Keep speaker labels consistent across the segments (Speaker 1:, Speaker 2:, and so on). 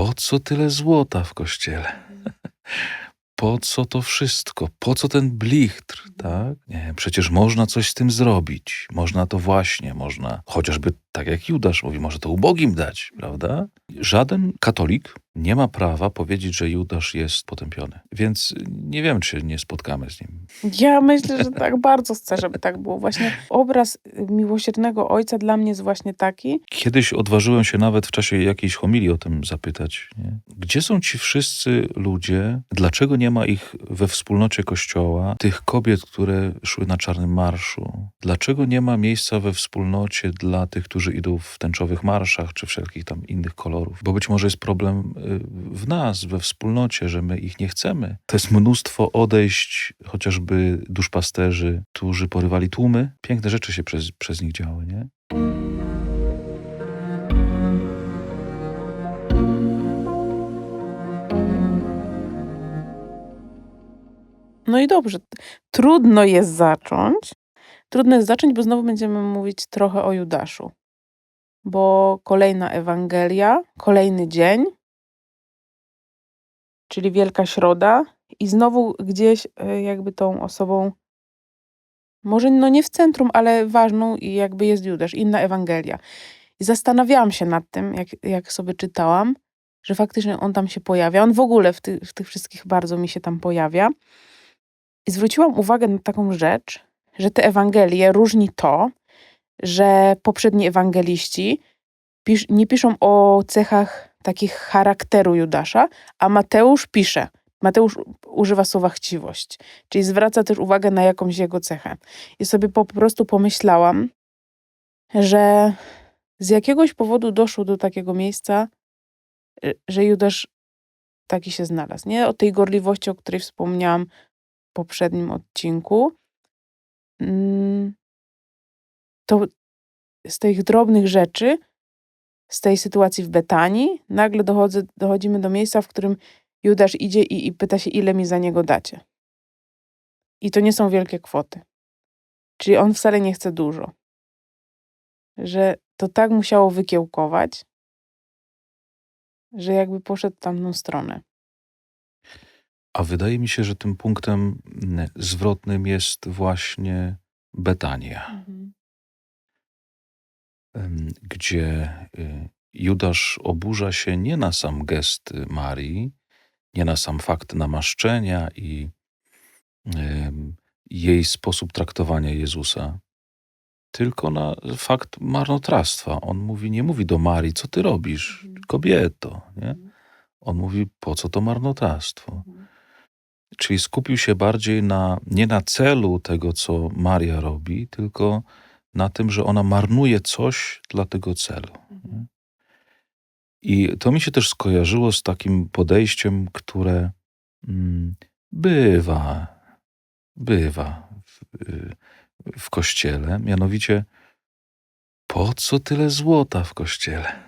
Speaker 1: po co tyle złota w kościele? Po co to wszystko? Po co ten blichtr, tak? Nie, przecież można coś z tym zrobić. Można to właśnie, można chociażby tak jak Judasz mówi, może to ubogim dać, prawda? Żaden katolik nie ma prawa powiedzieć, że Judasz jest potępiony. Więc nie wiem, czy nie spotkamy z nim.
Speaker 2: Ja myślę, że tak bardzo chcę, żeby tak było. Właśnie obraz miłosiernego ojca dla mnie jest właśnie taki.
Speaker 1: Kiedyś odważyłem się nawet w czasie jakiejś homilii o tym zapytać. Nie? Gdzie są ci wszyscy ludzie? Dlaczego nie ma ich we wspólnocie kościoła? Tych kobiet, które szły na czarnym marszu? Dlaczego nie ma miejsca we wspólnocie dla tych, którzy idą w tęczowych marszach, czy wszelkich tam innych kolorów? Bo być może jest problem w nas, we wspólnocie, że my ich nie chcemy. To jest mnóstwo odejść, chociażby duszpasterzy, którzy porywali tłumy. Piękne rzeczy się przez, przez nich działy, nie?
Speaker 2: No i dobrze. Trudno jest zacząć. Trudno jest zacząć, bo znowu będziemy mówić trochę o Judaszu. Bo kolejna Ewangelia, kolejny dzień, czyli Wielka Środa, i znowu gdzieś e, jakby tą osobą, może no nie w centrum, ale ważną i jakby jest Judasz, inna Ewangelia. I zastanawiałam się nad tym, jak, jak sobie czytałam, że faktycznie on tam się pojawia. On w ogóle w, ty, w tych wszystkich bardzo mi się tam pojawia. I zwróciłam uwagę na taką rzecz, że te Ewangelie różni to, że poprzedni ewangeliści pisz, nie piszą o cechach takich charakteru Judasza, a Mateusz pisze. Mateusz używa słowa chciwość, czyli zwraca też uwagę na jakąś jego cechę. I sobie po prostu pomyślałam, że z jakiegoś powodu doszło do takiego miejsca, że Judasz taki się znalazł. Nie o tej gorliwości, o której wspomniałam w poprzednim odcinku. Mm, to z tych drobnych rzeczy, z tej sytuacji w Betanii, nagle dochodzę, dochodzimy do miejsca, w którym Judasz idzie i, i pyta się, ile mi za niego dacie. I to nie są wielkie kwoty. Czyli on wcale nie chce dużo. Że to tak musiało wykiełkować, że jakby poszedł tamtą stronę.
Speaker 1: A wydaje mi się, że tym punktem mm, zwrotnym jest właśnie Betania,
Speaker 2: Mhm.
Speaker 1: Gdzie y, Judasz oburza się nie na sam gest Marii, nie na sam fakt namaszczenia i jej sposób traktowania Jezusa, tylko na fakt marnotrawstwa. On mówi, nie mówi do Marii, co ty robisz,
Speaker 2: Mhm.
Speaker 1: kobieto, nie?
Speaker 2: Mhm.
Speaker 1: On mówi, po co to marnotrawstwo?
Speaker 2: Mhm.
Speaker 1: Czyli skupił się bardziej na, nie na celu tego, co Maria robi, tylko na tym, że ona marnuje coś dla tego celu.
Speaker 2: Mhm.
Speaker 1: I to mi się też skojarzyło z takim podejściem, które mm, bywa, bywa w, y, w kościele, mianowicie po co tyle złota w kościele?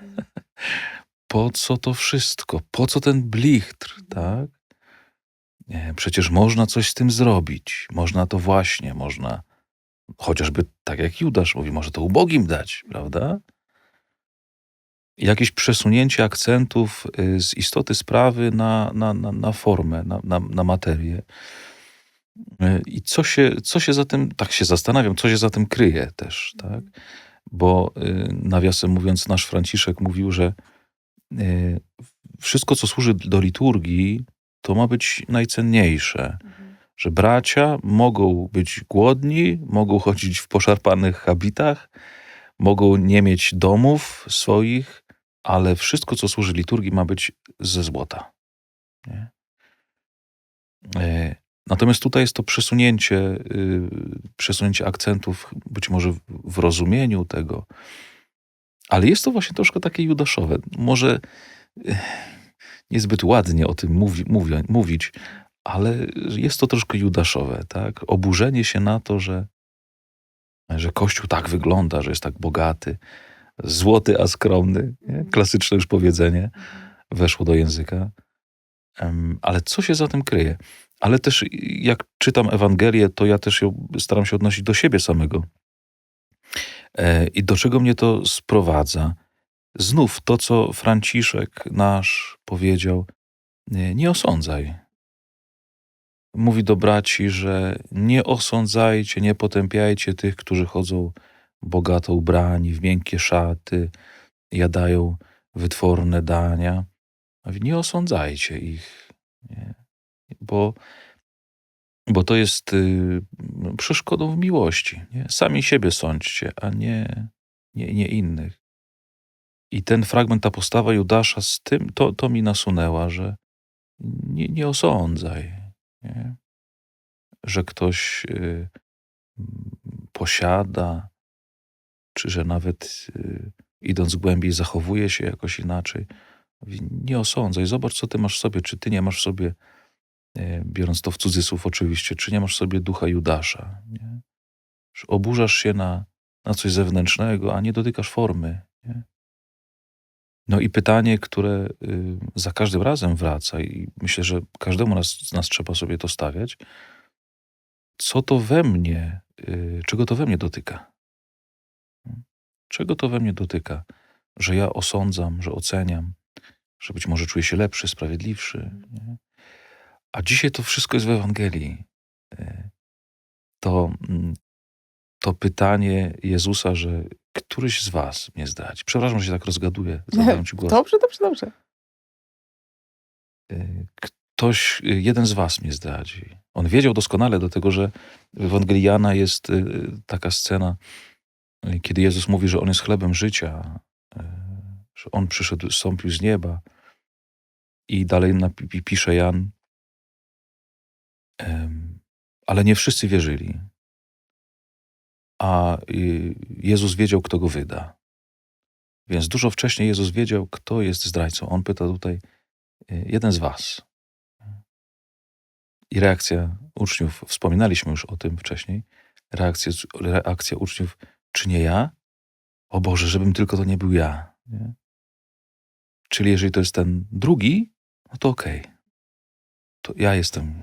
Speaker 1: Po co to wszystko? Po co ten blichtr, tak? Nie, przecież można coś z tym zrobić. Można to właśnie, można chociażby tak jak Judasz mówi, może to ubogim dać, prawda? Jakieś przesunięcie akcentów y, z istoty sprawy na, na, na, na formę, na, na, na materię. Y, I co się, co się za tym, tak się zastanawiam, co się za tym kryje też, tak? Bo y, nawiasem mówiąc, nasz Franciszek mówił, że wszystko, co służy do liturgii, to ma być najcenniejsze.
Speaker 2: Mhm.
Speaker 1: Że bracia mogą być głodni, mogą chodzić w poszarpanych habitach, mogą nie mieć domów swoich, ale wszystko, co służy liturgii, ma być ze złota. Nie? E, Natomiast tutaj jest to przesunięcie, y, przesunięcie akcentów, być może w- rozumieniu tego, ale jest to właśnie troszkę takie judaszowe. Może eh, niezbyt ładnie o tym mówi, mówi, mówić, ale jest to troszkę judaszowe, tak? Oburzenie się na to, że, że Kościół tak wygląda, że jest tak bogaty, złoty, a skromny. Nie? Klasyczne już powiedzenie weszło do języka. Ale co się za tym kryje? Ale też jak czytam Ewangelię, to ja też ją staram się odnosić do siebie samego. E, I do czego mnie to sprowadza? znów to, co Franciszek nasz powiedział, nie, nie osądzaj. Mówi do braci, że nie osądzajcie, nie potępiajcie tych, którzy chodzą bogato ubrani, w miękkie szaty, jadają wytworne dania. Nie osądzajcie ich, nie? Bo, bo to jest y, przeszkodą w miłości. Nie? Sami siebie sądźcie, a nie, nie, nie innych. I ten fragment, ta postawa Judasza z tym, to, to mi nasunęła, że nie, nie osądzaj, nie? że ktoś y, posiada, czy że nawet y, idąc głębiej zachowuje się jakoś inaczej. Nie osądzaj, zobacz, co ty masz w sobie, czy ty nie masz w sobie, y, biorąc to w cudzysłów oczywiście, czy nie masz w sobie ducha Judasza. Nie? Oburzasz się na, na coś zewnętrznego, a nie dotykasz formy. Nie? No i pytanie, które y, za każdym razem wraca i myślę, że każdemu nas, z nas trzeba sobie to stawiać. Co to we mnie, y, czego to we mnie dotyka? Czego to we mnie dotyka? Że ja osądzam, że oceniam, że być może czuję się lepszy, sprawiedliwszy. Nie? A dzisiaj to wszystko jest w Ewangelii. Y, To, mm, to pytanie Jezusa, że któryś z was mnie zdradzi. Przepraszam, że się tak rozgaduję, zabrałem ci głos.
Speaker 2: Dobrze, dobrze, dobrze.
Speaker 1: Y, Ktoś, y, jeden z was mnie zdradzi. On wiedział doskonale do tego, że w Ewangelii Jana jest y, taka scena, kiedy Jezus mówi, że On jest chlebem życia, że On przyszedł, zstąpił z nieba. I dalej pisze Jan, ale nie wszyscy wierzyli. A y, Jezus wiedział, kto go wyda. Więc dużo wcześniej Jezus wiedział, kto jest zdrajcą. On pyta tutaj, y, jeden z was. I reakcja uczniów, wspominaliśmy już o tym wcześniej, reakcja, reakcja uczniów, czy nie ja? O Boże, żebym tylko to nie był ja. Nie? Czyli jeżeli to jest ten drugi, no to okej. To ja jestem,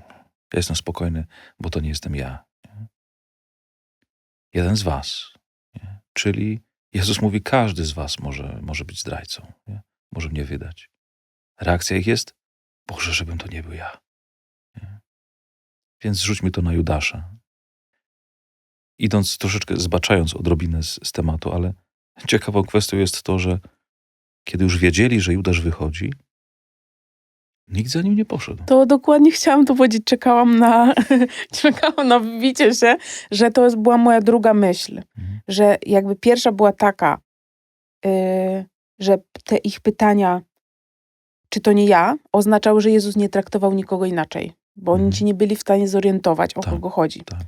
Speaker 1: ja jestem spokojny, bo to nie jestem ja. Jeden z was. Nie? Czyli Jezus mówi, każdy z was może, może być zdrajcą. Nie? Może mnie wydać. Reakcja ich jest, Boże, żebym to nie był ja. Nie? Więc rzućmy to na Judasza. Idąc troszeczkę, zbaczając odrobinę z, z tematu, ale ciekawą kwestią jest to, że kiedy już wiedzieli, że Judasz wychodzi, nikt za nim nie poszedł.
Speaker 2: To dokładnie chciałam to powiedzieć. Czekałam na, czekałam na wbicie się, że to jest, była moja druga myśl.
Speaker 1: Mhm.
Speaker 2: Że jakby pierwsza była taka, yy, że te ich pytania, czy to nie ja, oznaczały, że Jezus nie traktował nikogo inaczej. Bo oni
Speaker 1: Mhm.
Speaker 2: ci nie byli w stanie zorientować, o
Speaker 1: Tak,
Speaker 2: kogo chodzi.
Speaker 1: tak.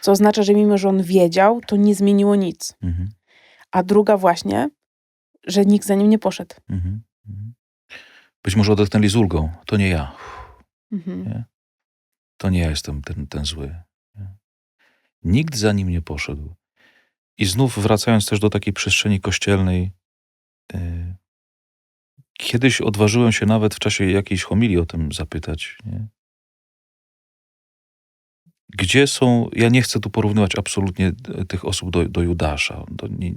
Speaker 2: Co oznacza, że mimo, że on wiedział, to nie zmieniło nic.
Speaker 1: Mhm,
Speaker 2: A druga właśnie, że nikt za nim nie poszedł.
Speaker 1: mhm, mhm. Być może odetchnęli z ulgą. To nie ja.
Speaker 2: Mhm.
Speaker 1: Nie? To nie ja jestem ten, ten zły. Nie? Nikt za nim nie poszedł. I znów wracając też do takiej przestrzeni kościelnej, yy, kiedyś odważyłem się nawet w czasie jakiejś homilii o tym zapytać. Nie? Gdzie są, ja nie chcę tu porównywać absolutnie e, tych osób do, do Judasza. To nie,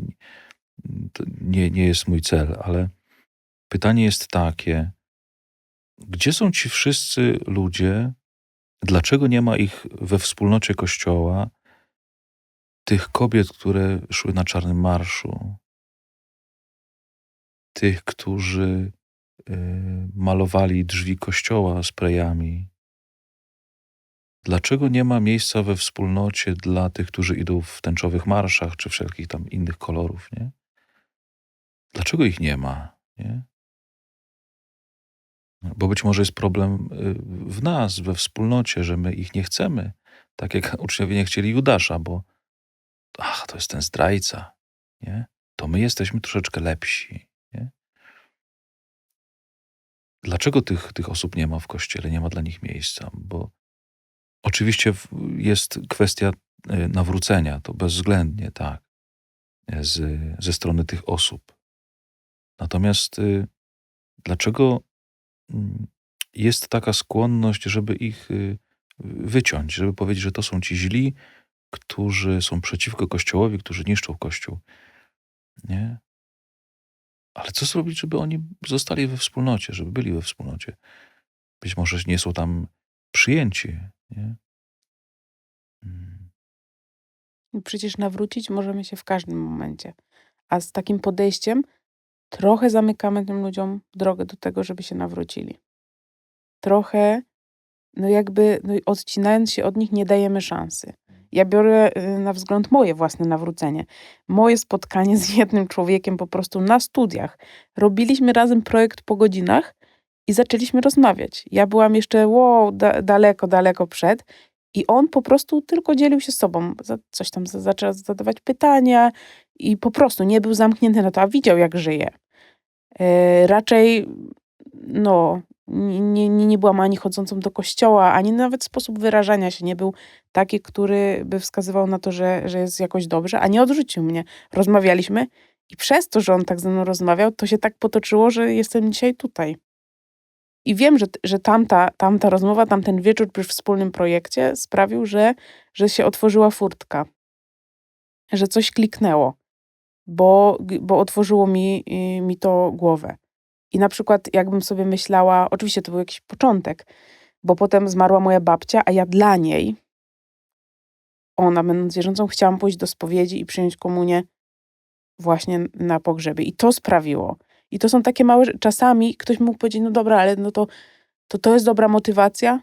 Speaker 1: to nie, nie jest mój cel, ale pytanie jest takie, gdzie są ci wszyscy ludzie, dlaczego nie ma ich we wspólnocie Kościoła, tych kobiet, które szły na czarnym marszu, tych, którzy y, malowali drzwi kościoła sprayami. Dlaczego nie ma miejsca we wspólnocie dla tych, którzy idą w tęczowych marszach, czy wszelkich tam innych kolorów, nie? Dlaczego ich nie ma, nie? Bo być może jest problem y, w nas, we wspólnocie, że my ich nie chcemy, tak jak uczniowie nie chcieli Judasza, bo ach, to jest ten zdrajca, nie? To my jesteśmy troszeczkę lepsi, nie? Dlaczego tych, tych osób nie ma w kościele, nie ma dla nich miejsca? Bo oczywiście jest kwestia y, nawrócenia, to bezwzględnie tak, z, ze strony tych osób. Natomiast y, dlaczego jest taka skłonność, żeby ich y, wyciąć, żeby powiedzieć, że to są ci źli, którzy są przeciwko Kościołowi, którzy niszczą Kościół. Nie? Ale co zrobić, żeby oni zostali we wspólnocie, żeby byli we wspólnocie? Być może nie są tam przyjęci, nie? Mm.
Speaker 2: No Przecież nawrócić możemy się w każdym momencie. A z takim podejściem trochę zamykamy tym ludziom drogę do tego, żeby się nawrócili. Trochę, no jakby no odcinając się od nich, nie dajemy szansy. Ja biorę y, na wzgląd moje własne nawrócenie. Moje spotkanie z jednym człowiekiem po prostu na studiach. Robiliśmy razem projekt po godzinach i zaczęliśmy rozmawiać. Ja byłam jeszcze wow, da, daleko, daleko przed i on po prostu tylko dzielił się sobą. Coś tam za- zaczął zadawać pytania i po prostu nie był zamknięty na to, a widział jak żyje. E, raczej, no, nie, nie, nie byłam ani chodzącą do kościoła, ani nawet sposób wyrażania się nie był taki, który by wskazywał na to, że, że jest jakoś dobrze, a nie odrzucił mnie. Rozmawialiśmy i przez to, że on tak ze mną rozmawiał, to się tak potoczyło, że jestem dzisiaj tutaj. I wiem, że, że tamta, tamta rozmowa, tamten wieczór przy wspólnym projekcie sprawił, że, że się otworzyła furtka, że coś kliknęło, bo, bo otworzyło mi, y, mi to głowę. I na przykład, jakbym sobie myślała, oczywiście to był jakiś początek, bo potem zmarła moja babcia, a ja dla niej, ona będąc wierzącą, chciałam pójść do spowiedzi i przyjąć komunię właśnie na pogrzebie. I to sprawiło. I to są takie małe rzeczy. Czasami ktoś mógł powiedzieć, no dobra, ale no to, to to jest dobra motywacja?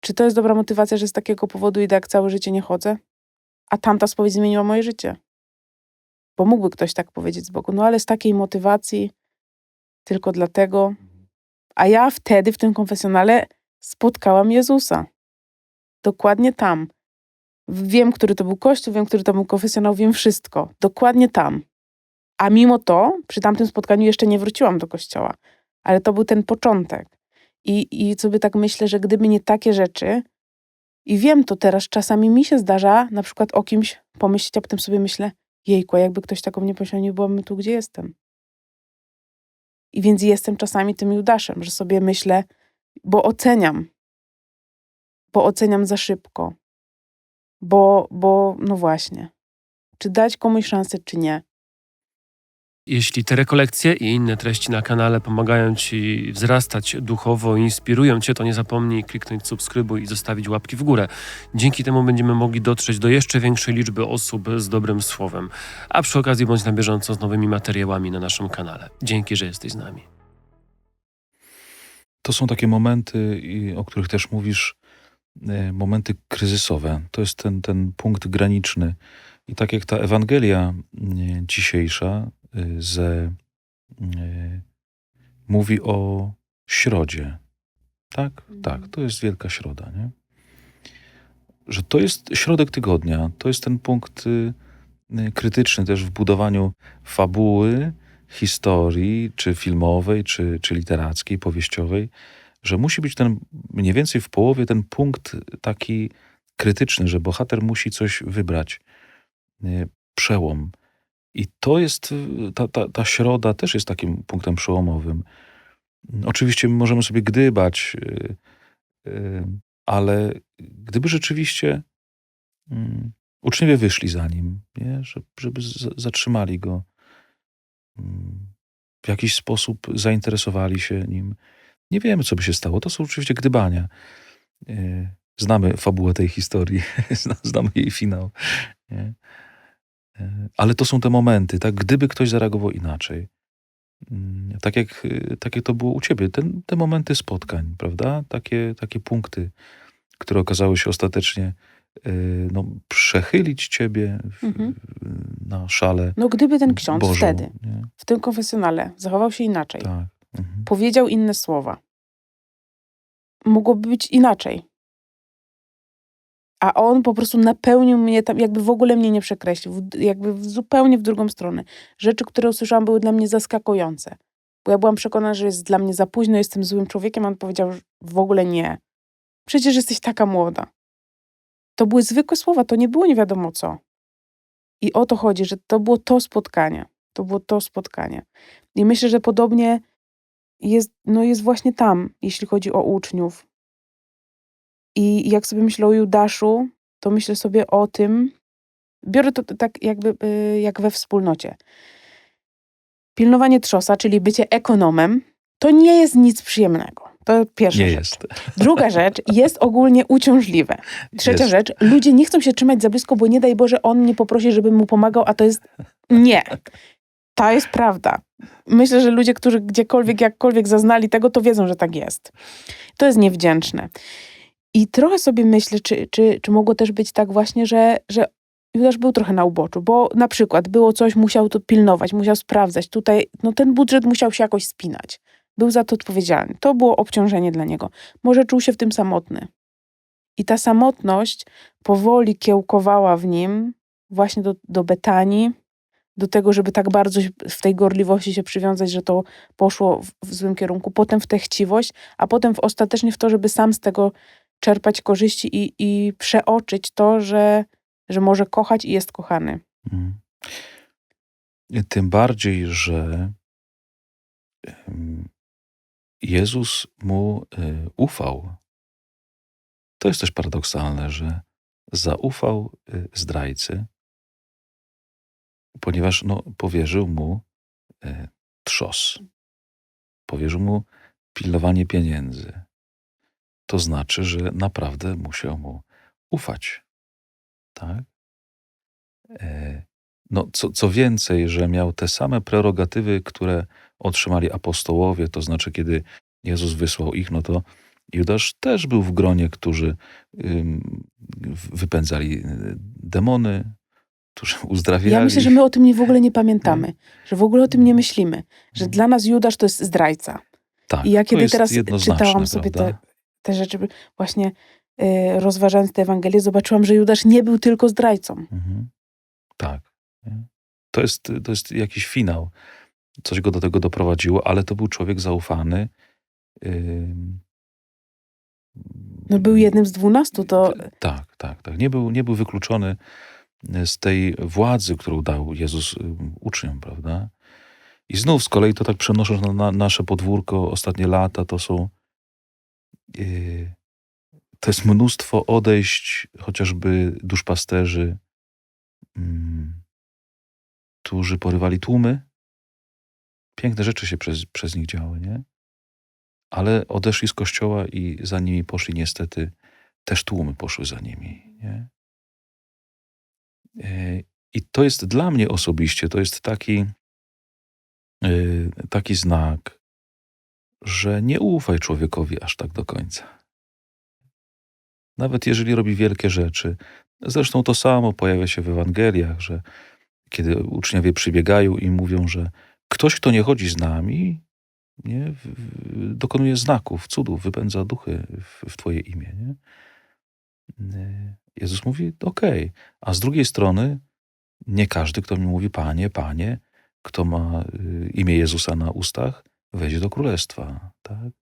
Speaker 2: Czy to jest dobra motywacja, że z takiego powodu idę, jak całe życie nie chodzę? A tamta spowiedź zmieniła moje życie. Bo mógłby ktoś tak powiedzieć z boku, no ale z takiej motywacji, tylko dlatego. A ja wtedy w tym konfesjonale spotkałam Jezusa. Dokładnie tam. Wiem, który to był kościół, wiem, który to był konfesjonał, wiem wszystko. Dokładnie tam. A mimo to, przy tamtym spotkaniu jeszcze nie wróciłam do kościoła. Ale to był ten początek. I, I sobie tak myślę, że gdyby nie takie rzeczy, i wiem to teraz, czasami mi się zdarza na przykład o kimś pomyśleć, a potem sobie myślę, jejku, jakby ktoś taką mnie pomyślał, nie byłabym tu, gdzie jestem. I więc jestem czasami tym Judaszem, że sobie myślę, bo oceniam, bo oceniam za szybko, bo, bo no właśnie, czy dać komuś szansę, czy nie.
Speaker 3: Jeśli te rekolekcje i inne treści na kanale pomagają Ci wzrastać duchowo, inspirują Cię, to nie zapomnij kliknąć subskrybuj i zostawić łapki w górę. Dzięki temu będziemy mogli dotrzeć do jeszcze większej liczby osób z dobrym słowem. A przy okazji bądź na bieżąco z nowymi materiałami na naszym kanale. Dzięki, że jesteś z nami.
Speaker 1: To są takie momenty, i- o których też mówisz, e, momenty kryzysowe. To jest ten, ten punkt graniczny. I tak jak ta Ewangelia e, dzisiejsza ze, e, mówi o środzie. Tak? Tak, to jest Wielka Środa, nie? Że to jest środek tygodnia. To jest ten punkt y, y, krytyczny też w budowaniu fabuły, historii, czy filmowej, czy, czy literackiej, powieściowej, że musi być ten mniej więcej w połowie ten punkt taki krytyczny, że bohater musi coś wybrać, y, przełom. I to jest, y, ta, ta, ta środa też jest takim punktem przełomowym. Oczywiście możemy sobie gdybać, y, y, ale gdyby rzeczywiście mm, uczniowie wyszli za nim, nie? Że- żeby zatrzymali go, mm, w jakiś sposób zainteresowali się nim. Nie wiemy, co by się stało. To są oczywiście gdybania. Znamy fabułę tej historii, zna- znamy jej finał. Nie? Y, Ale to są te momenty, tak? Gdyby ktoś zareagował inaczej. Mm, Tak jak, y, tak jak to było u ciebie, ten, te momenty spotkań, prawda? Takie, takie punkty, które okazały się ostatecznie y, no, przechylić ciebie w,
Speaker 2: Mhm.
Speaker 1: na szale
Speaker 2: No gdyby ten ksiądz
Speaker 1: Bożą,
Speaker 2: wtedy,
Speaker 1: Nie?
Speaker 2: w tym konfesjonale, zachował się inaczej,
Speaker 1: Tak. Mhm.
Speaker 2: powiedział inne słowa, mogłoby być inaczej. A on po prostu napełnił mnie tam, jakby w ogóle mnie nie przekreślił, jakby zupełnie w drugą stronę. Rzeczy, które usłyszałam, były dla mnie zaskakujące. Bo ja byłam przekonana, że jest dla mnie za późno, jestem złym człowiekiem, a on powiedział, że w ogóle nie. Przecież jesteś taka młoda. To były zwykłe słowa, to nie było nie wiadomo co. I o to chodzi, że to było to spotkanie. To było to spotkanie. I myślę, że podobnie jest, no jest właśnie tam, jeśli chodzi o uczniów. I jak sobie myślę o Judaszu, to myślę sobie o tym, biorę to tak jakby y, jak we wspólnocie. pilnowanie trzosa, czyli bycie ekonomem, to nie jest nic przyjemnego. To pierwsza
Speaker 1: Nie
Speaker 2: rzecz.
Speaker 1: jest.
Speaker 2: Druga rzecz jest ogólnie uciążliwe. Trzecia
Speaker 1: Jest.
Speaker 2: rzecz, ludzie nie chcą się trzymać za blisko, bo nie daj Boże, on mnie poprosi, żebym mu pomagał, a to jest nie. To jest prawda. Myślę, że ludzie, którzy gdziekolwiek, jakkolwiek zaznali tego, to wiedzą, że tak jest. To jest niewdzięczne. I trochę sobie myślę, czy, czy, czy mogło też być tak właśnie, że, że Judasz był trochę na uboczu, bo na przykład było coś, musiał to pilnować, musiał sprawdzać. Tutaj no, ten budżet musiał się jakoś spinać. Był za to odpowiedzialny. To było obciążenie dla niego. Może czuł się w tym samotny. I ta samotność powoli kiełkowała w nim właśnie do, do Betanii, do tego, żeby tak bardzo w tej gorliwości się przywiązać, że to poszło w, w złym kierunku. Potem w tę chciwość, a potem w, ostatecznie w to, żeby sam z tego czerpać korzyści i, i przeoczyć to, że, że może kochać i jest kochany.
Speaker 1: Mhm. Tym bardziej, że Jezus mu y, ufał. To jest też paradoksalne, że zaufał y, zdrajcy, ponieważ no, powierzył mu y, trzos. Powierzył mu pilnowanie pieniędzy. To znaczy, że naprawdę musiał mu ufać. Tak? E, No, co, co więcej, że miał te same prerogatywy, które otrzymali apostołowie, to znaczy, kiedy Jezus wysłał ich, no to Judasz też był w gronie, którzy wypędzali y, demony, którzy uzdrawiali.
Speaker 2: Ja myślę, że my o tym nie, w ogóle nie pamiętamy, że w ogóle o tym nie myślimy, że
Speaker 1: Mhm.
Speaker 2: dla nas Judasz to jest zdrajca.
Speaker 1: tak,
Speaker 2: I ja kiedy
Speaker 1: jest
Speaker 2: teraz
Speaker 1: jednoznaczne,
Speaker 2: czytałam sobie te? Te rzeczy, właśnie y, rozważając tę Ewangelię, zobaczyłam, że Judasz nie był tylko zdrajcą.
Speaker 1: Mhm. Tak. To jest, to jest jakiś finał. Coś go do tego doprowadziło, ale to był człowiek zaufany. ym,
Speaker 2: No był jednym z dwunastu, to
Speaker 1: Tak, tak, tak. Nie był, nie był wykluczony z tej władzy, którą dał Jezus uczniom, prawda? I znów z kolei to tak przenosząc na, na nasze podwórko ostatnie lata, to są to jest mnóstwo odejść chociażby duszpasterzy, mm, którzy porywali tłumy. Piękne rzeczy się przez, przez nich działy, nie? Ale odeszli z kościoła i za nimi poszli niestety też tłumy poszły za nimi. Nie? E, I to jest dla mnie osobiście, to jest taki, e, taki znak, że nie ufaj człowiekowi aż tak do końca. Nawet jeżeli robi wielkie rzeczy. Zresztą to samo pojawia się w Ewangeliach, że kiedy uczniowie przybiegają i mówią, że ktoś, kto nie chodzi z nami, nie, dokonuje znaków, cudów, wypędza duchy w, w Twoje imię. Nie? Y, Jezus mówi, okej. A z drugiej strony, nie każdy, kto mi mówi, Panie, Panie, kto ma y, imię Jezusa na ustach, wejdzie do królestwa. Tak?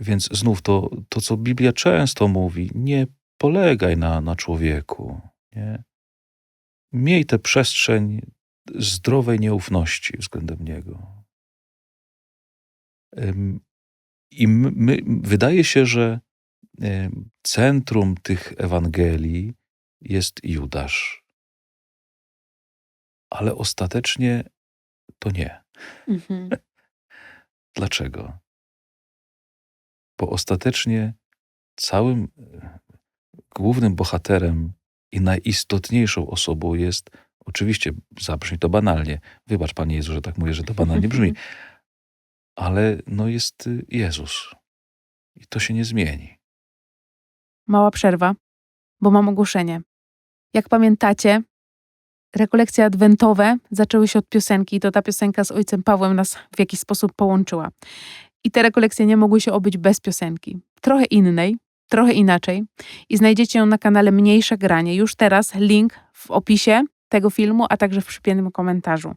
Speaker 1: Więc znów to, to, co Biblia często mówi, nie polegaj na, na człowieku. Nie? Miej tę przestrzeń zdrowej nieufności względem Niego. I my, wydaje się, że centrum tych Ewangelii jest Judasz. Ale ostatecznie to nie.
Speaker 2: mhm.
Speaker 1: Dlaczego? Bo ostatecznie całym e, głównym bohaterem i najistotniejszą osobą jest, oczywiście zabrzmi to banalnie, wybacz Panie Jezu, że tak mówię, że to banalnie brzmi, ale no jest y, Jezus. I to się nie zmieni.
Speaker 2: Mała przerwa, bo mam ogłoszenie. Jak pamiętacie, rekolekcje adwentowe zaczęły się od piosenki i to ta piosenka z ojcem Pawłem nas w jakiś sposób połączyła. I te rekolekcje nie mogły się obyć bez piosenki. Trochę innej, trochę inaczej. I znajdziecie ją na kanale Mniejsze Granie. Już teraz link w opisie tego filmu, a także w przypiętym komentarzu.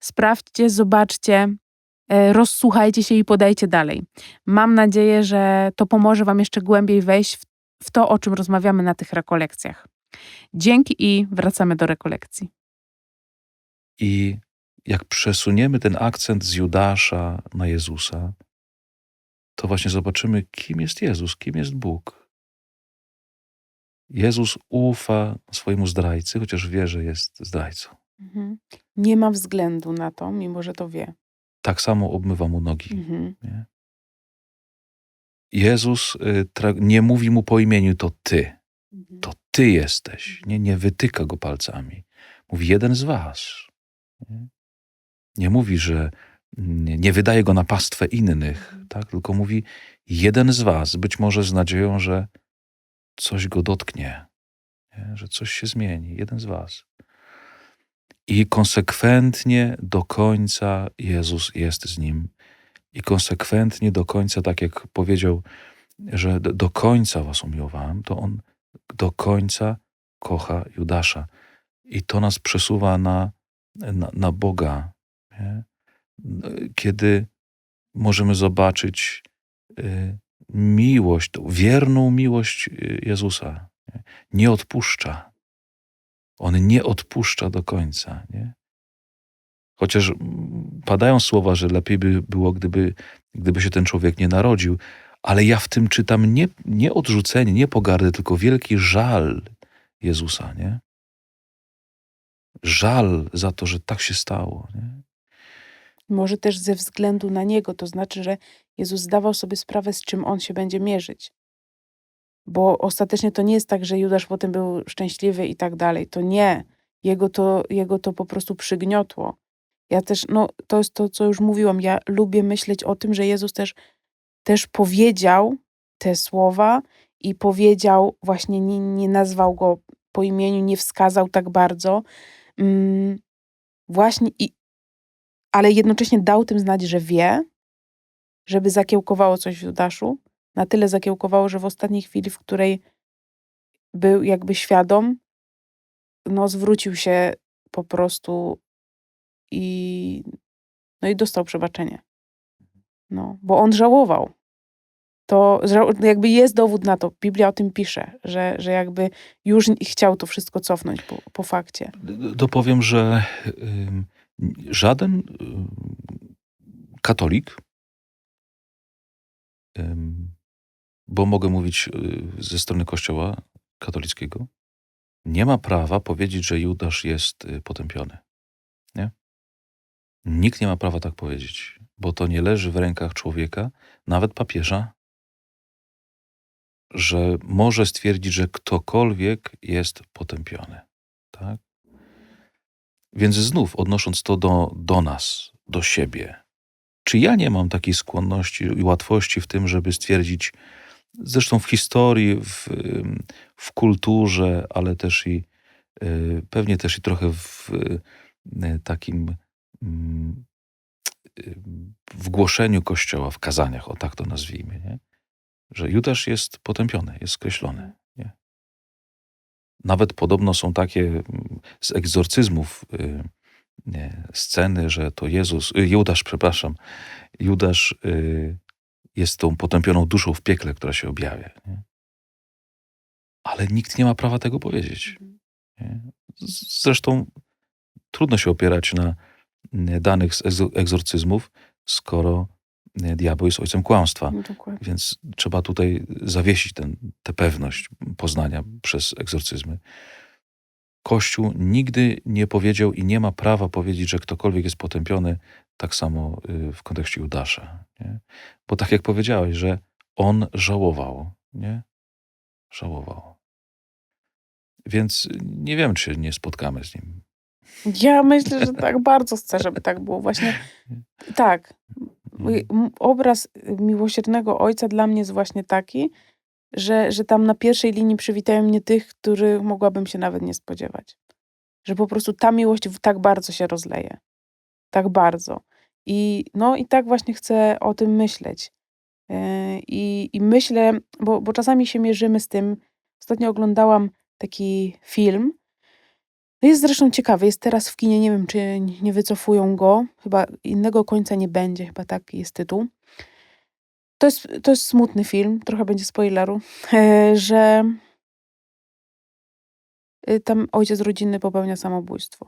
Speaker 2: Sprawdźcie, zobaczcie, e, rozsłuchajcie się i podajcie dalej. Mam nadzieję, że to pomoże Wam jeszcze głębiej wejść w w to, o czym rozmawiamy na tych rekolekcjach. Dzięki i wracamy do rekolekcji.
Speaker 1: I jak przesuniemy ten akcent z Judasza na Jezusa, to właśnie zobaczymy, kim jest Jezus, kim jest Bóg. Jezus ufa swojemu zdrajcy, chociaż wie, że jest zdrajcą.
Speaker 2: Mhm. Nie ma względu na to, mimo że to wie.
Speaker 1: Tak samo obmywa mu nogi.
Speaker 2: Mhm.
Speaker 1: Nie? Jezus y, nie mówi mu po imieniu to ty,
Speaker 2: Mhm.
Speaker 1: to ty jesteś. Nie, nie wytyka go palcami. Mówi jeden z was. Nie, nie mówi, że nie, nie wydaje go na pastwę innych,
Speaker 2: Mhm.
Speaker 1: tak? tylko mówi jeden z was, być może z nadzieją, że coś go dotknie, nie? że coś się zmieni. Jeden z was. I konsekwentnie do końca Jezus jest z nim. I konsekwentnie do końca, tak jak powiedział, że do, do końca was umiłowałem, to on do końca kocha Judasza. I to nas przesuwa na, na, na Boga. Nie? Kiedy możemy zobaczyć y, miłość, wierną miłość y, Jezusa. Nie, nie odpuszcza. On nie odpuszcza do końca. Nie? Chociaż mm, padają słowa, że lepiej by było, gdyby, gdyby się ten człowiek nie narodził, ale ja w tym czytam nie, nie odrzucenie, nie pogardę, tylko wielki żal Jezusa, nie? Żal za to, że tak się stało. Nie?
Speaker 2: Może też ze względu na niego, to znaczy, że Jezus zdawał sobie sprawę, z czym on się będzie mierzyć. Bo ostatecznie to nie jest tak, że Judasz potem był szczęśliwy i tak dalej. To nie. Jego to, jego to po prostu przygniotło. Ja też, no to jest to, co już mówiłam, ja lubię myśleć o tym, że Jezus też, też powiedział te słowa i powiedział, właśnie nie, nie nazwał go po imieniu, nie wskazał tak bardzo. Mm, właśnie i, ale jednocześnie dał tym znać, że wie, żeby zakiełkowało coś w Judaszu. Na tyle zakiełkowało, że w ostatniej chwili, w której był jakby świadom, no zwrócił się po prostu i no i dostał przebaczenie. No, bo on żałował. To jakby jest dowód na to, Biblia o tym pisze, że, że jakby już chciał to wszystko cofnąć po, po fakcie.
Speaker 1: Dopowiem, że żaden ym, katolik, bo mogę mówić y, ze strony Kościoła katolickiego, nie ma prawa powiedzieć, że Judasz jest y, potępiony. Nie? Nikt nie ma prawa tak powiedzieć, bo to nie leży w rękach człowieka, nawet papieża, że może stwierdzić, że ktokolwiek jest potępiony. Tak? Więc znów odnosząc to do, do nas, do siebie, czy ja nie mam takiej skłonności i łatwości w tym, żeby stwierdzić, zresztą w historii, w, w kulturze, ale też i y, pewnie też i trochę w y, takim mm, w głoszeniu Kościoła, w kazaniach, o tak to nazwijmy, nie? że Judasz jest potępiony, jest skreślony. Nie? Nawet podobno są takie z egzorcyzmów y, nie, sceny, że to Jezus, y, Judasz, przepraszam, Judasz y, jest tą potępioną duszą w piekle, która się objawia. Nie? Ale nikt nie ma prawa tego powiedzieć. Nie? Z- Zresztą trudno się opierać na nie, danych z egzo- egzorcyzmów, skoro nie, diabeł jest ojcem kłamstwa.
Speaker 2: No.
Speaker 1: Więc trzeba tutaj zawiesić ten, tę pewność poznania przez egzorcyzmy. Kościół nigdy nie powiedział i nie ma prawa powiedzieć, że ktokolwiek jest potępiony, tak samo y, w kontekście Judasza. Nie? Bo tak jak powiedziałeś, że on żałował, nie? Żałował. Więc nie wiem, czy nie spotkamy z nim.
Speaker 2: Ja myślę, że tak bardzo chcę, żeby tak było. Właśnie tak. Obraz miłosiernego ojca dla mnie jest właśnie taki, że, że tam na pierwszej linii przywitają mnie tych, których mogłabym się nawet nie spodziewać. Że po prostu ta miłość tak bardzo się rozleje. Tak bardzo. I, no, i tak właśnie chcę o tym myśleć. Yy, I, i myślę, bo, bo czasami się mierzymy z tym. Ostatnio oglądałam taki film. No Jest zresztą ciekawy, jest teraz w kinie, nie wiem czy nie wycofują go, chyba innego końca nie będzie, chyba taki jest tytuł. To jest, to jest smutny film, trochę będzie spoileru, e, że y, tam ojciec rodzinny popełnia samobójstwo.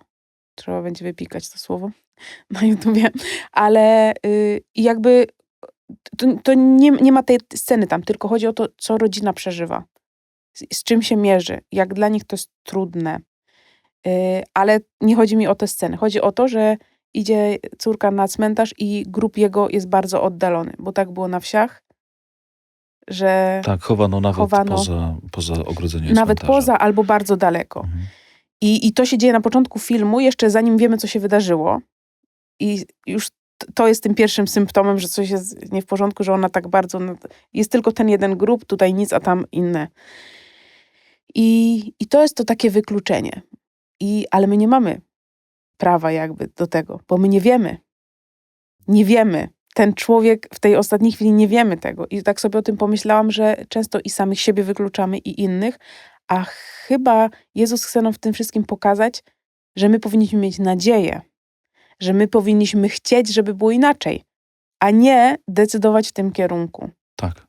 Speaker 2: Trzeba będzie wypikać to słowo na YouTubie, ale y, jakby to, to nie, nie ma tej sceny tam, tylko chodzi o to, co rodzina przeżywa, z, z czym się mierzy, jak dla nich to jest trudne. Y, Ale nie chodzi mi o tę scenę. Chodzi o to, że idzie córka na cmentarz i grób jego jest bardzo oddalony, bo tak było na wsiach, że
Speaker 1: Tak, chowano nawet
Speaker 2: Chowano.
Speaker 1: Poza, poza ogrodzeniem
Speaker 2: nawet
Speaker 1: cmentarza.
Speaker 2: poza albo bardzo daleko.
Speaker 1: Mhm.
Speaker 2: I, I to się dzieje na początku filmu, jeszcze zanim wiemy, co się wydarzyło. I już to jest tym pierwszym symptomem, że coś jest nie w porządku, że ona tak bardzo. Jest tylko ten jeden grup, tutaj nic, a tam inne. I, i to jest to takie wykluczenie. I, ale my nie mamy prawa jakby do tego, bo my nie wiemy. Nie wiemy. Ten człowiek w tej ostatniej chwili nie wiemy tego. I tak sobie o tym pomyślałam, że często i samych siebie wykluczamy, i innych, a chyba Jezus chce nam w tym wszystkim pokazać, że my powinniśmy mieć nadzieję, że my powinniśmy chcieć, żeby było inaczej, a nie decydować w tym kierunku.
Speaker 1: Tak.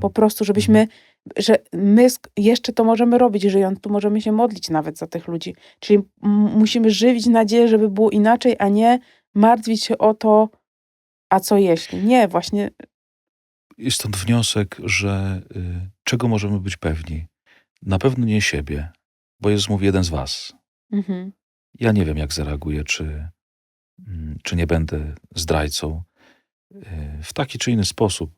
Speaker 2: Po prostu, żebyśmy, że my jeszcze to możemy robić, żyjąc tu, możemy się modlić nawet za tych ludzi. Czyli musimy żywić nadzieję, żeby było inaczej, a nie martwić się o to, a co jeśli. Nie, właśnie
Speaker 1: I stąd wniosek, że y, czego możemy być pewni? Na pewno nie siebie, bo Jezus mówi jeden z was.
Speaker 2: mhm,
Speaker 1: Ja nie wiem, jak zareaguję, czy, mm, czy nie będę zdrajcą y, w taki czy inny sposób,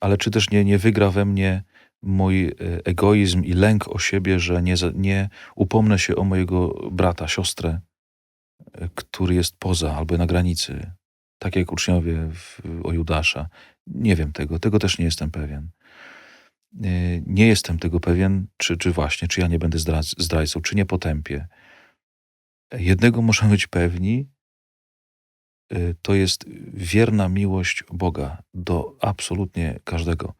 Speaker 1: ale czy też nie, nie wygra we mnie mój y, egoizm i lęk o siebie, że nie, nie upomnę się o mojego brata, siostrę, y, który jest poza albo na granicy, tak jak uczniowie w, o Judasza. Nie wiem tego, tego też nie jestem pewien. Y, Nie jestem tego pewien, czy, czy właśnie, czy ja nie będę zdra- zdrajcą, czy nie potępię. Jednego możemy być pewni, to jest wierna miłość Boga do absolutnie każdego.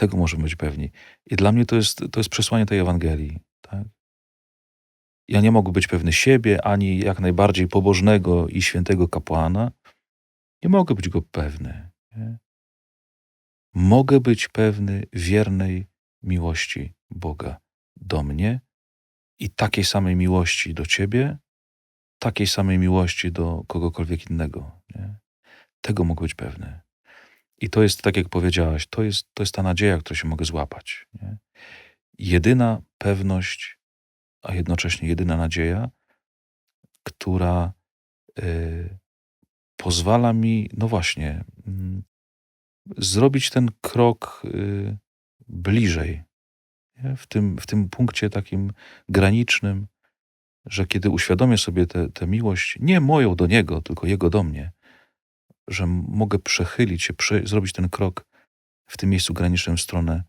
Speaker 1: Tego możemy być pewni. I dla mnie to jest, to jest przesłanie tej Ewangelii. Tak? Ja nie mogę być pewny siebie, ani jak najbardziej pobożnego i świętego kapłana. Nie mogę być go pewny. Nie? Mogę być pewny wiernej miłości Boga do mnie i takiej samej miłości do ciebie, takiej samej miłości do kogokolwiek innego. Nie? Tego mogę być pewny. I to jest, tak jak powiedziałaś, to jest, to jest ta nadzieja, którą się mogę złapać. Nie? Jedyna pewność, a jednocześnie jedyna nadzieja, która y, pozwala mi, no właśnie, mm, zrobić ten krok y, bliżej. Nie? W, tym, w tym punkcie takim granicznym, że kiedy uświadomię sobie tę miłość, nie moją do Niego, tylko Jego do mnie, że mogę przechylić się, prze, zrobić ten krok w tym miejscu granicznym w stronę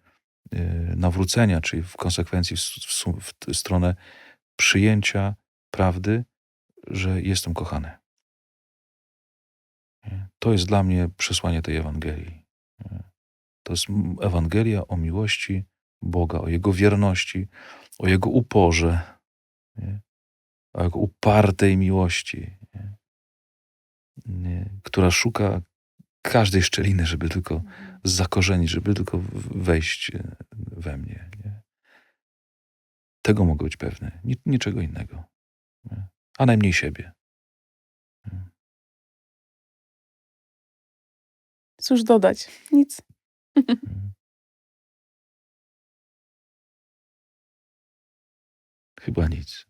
Speaker 1: y, nawrócenia, czyli w konsekwencji w, w, w stronę przyjęcia prawdy, że jestem kochany. To jest dla mnie przesłanie tej Ewangelii. To jest Ewangelia o miłości Boga, o Jego wierności, o Jego uporze, o Jego upartej miłości? Która szuka każdej szczeliny, żeby tylko zakorzenić, żeby tylko wejść e, we mnie. Nie? Tego mogę być pewny, Ni- niczego innego. Nie? A najmniej siebie.
Speaker 2: cóż dodać? Nic.
Speaker 1: Nie? Chyba nic.